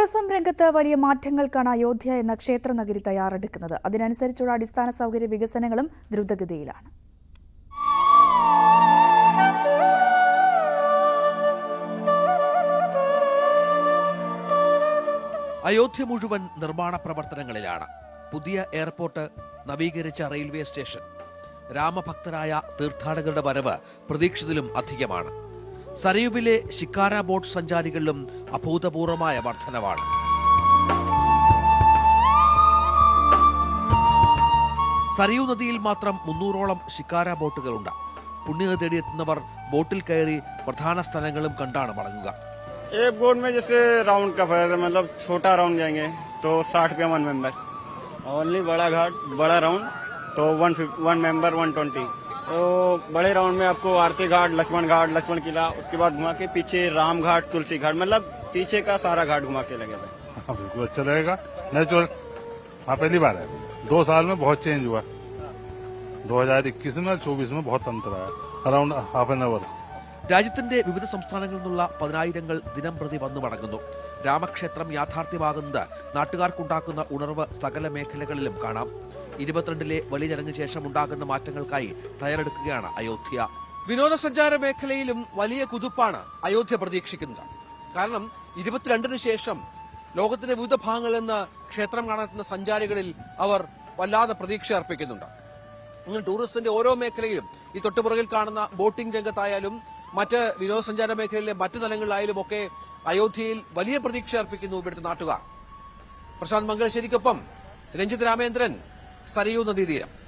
Tourism രംഗത്ത് വലിയ മാറ്റങ്ങൾക്കാണ് അയോധ്യ എന്ന ക്ഷേത്ര നഗരി തയ്യാറെടുക്കുന്നത്. അതിനനുസരിച്ചുള്ള അടിസ്ഥാന സൗകര്യ വികസനങ്ങളും ദ്രുതഗതിയിലാണ്. അയോധ്യ മുഴുവൻ നിർമ്മാണ പ്രവർത്തനങ്ങളിലാണ്. പുതിയ എയർപോർട്ട് നവീകരിച്ച റെയിൽവേ സ്റ്റേഷൻ. രാമഭക്തരായ തീർത്ഥാടകരുടെ വരവ് പ്രതീക്ഷിതലും അധികമാണ്. സരയുവിലെ ശിക്കാര ബോട്ട് സഞ്ചാരികളിലും അഭൂതപൂർവമായ വർധനവാണ് സരയു നദിയിൽ മാത്രം മുന്നൂറോളം ശിക്കാര ബോട്ടുകളുണ്ട് പുണ്യത തേടിയെത്തുന്നവർ ബോട്ടിൽ കയറി പ്രധാന സ്ഥലങ്ങളും കണ്ടാണ് മടങ്ങുക एक बोर्ड में जैसे राउंड का फायदा मतलब छोटा राउंड जाएंगे तो साठ रुपया वन मेंबर ओनली बड़ा घाट बड़ा राउंड तो one one member one twenty तो बड़े राउंड में आपको आरती घाट लक्ष्मण घाट लक्ष्मण किला उसके बाद घुमा के पीछे राम घाट तुलसी घाट मतलब पीछे का सारा घाट घुमा के लगेगा हाँ बिल्कुल अच्छा रहेगा नेचुरल हाँ पहली बार है दो साल में बहुत चेंज हुआ 2021 में और 24 में बहुत अंतर आया अराउंड हाफ एन आवर രാജ്യത്തിന്റെ വിവിധ സംസ്ഥാനങ്ങളിൽ നിന്നുള്ള പതിനായിരങ്ങൾ ദിനം പ്രതി വന്നു മടങ്ങുന്നു രാമക്ഷേത്രം യാഥാർത്ഥ്യമാകുന്നത് നാട്ടുകാർക്കുണ്ടാക്കുന്ന ഉണർവ് സകല മേഖലകളിലും കാണാം ഇരുപത്തിരണ്ടിലെ വലിയ ചടങ്ങിന് ശേഷം ഉണ്ടാകുന്ന മാറ്റങ്ങൾക്കായി തയ്യാറെടുക്കുകയാണ് അയോധ്യ. വിനോദസഞ്ചാര മേഖലയിലും വലിയ കുതിപ്പാണ് അയോധ്യ പ്രതീക്ഷിക്കുന്നത്. കാരണം ഇരുപത്തിരണ്ടിന് ശേഷം ലോകത്തിന്റെ വിവിധ ഭാഗങ്ങളിൽ നിന്ന് ക്ഷേത്രം കാണാനെത്തുന്ന സഞ്ചാരികളിൽ അവർ വല്ലാതെ പ്രതീക്ഷ അർപ്പിക്കുന്നുണ്ട്. അങ്ങനെ ടൂറിസത്തിന്റെ ഓരോ മേഖലയിലും ഈ തൊട്ടുപുറകിൽ കാണുന്ന ബോട്ടിംഗ് രംഗത്തായാലും മറ്റ് വിനോദസഞ്ചാര മേഖലയിലെ മറ്റ് തലങ്ങളിലായാലും ഒക്കെ അയോധ്യയിൽ വലിയ പ്രതീക്ഷ അർപ്പിക്കുന്നു ഇവിടുത്തെ നാട്ടുകാർ. പ്രശാന്ത് മംഗലശ്ശേരിക്കൊപ്പം രഞ്ജിത് രാമേന്ദ്രൻ സരയൂ നദീതീരം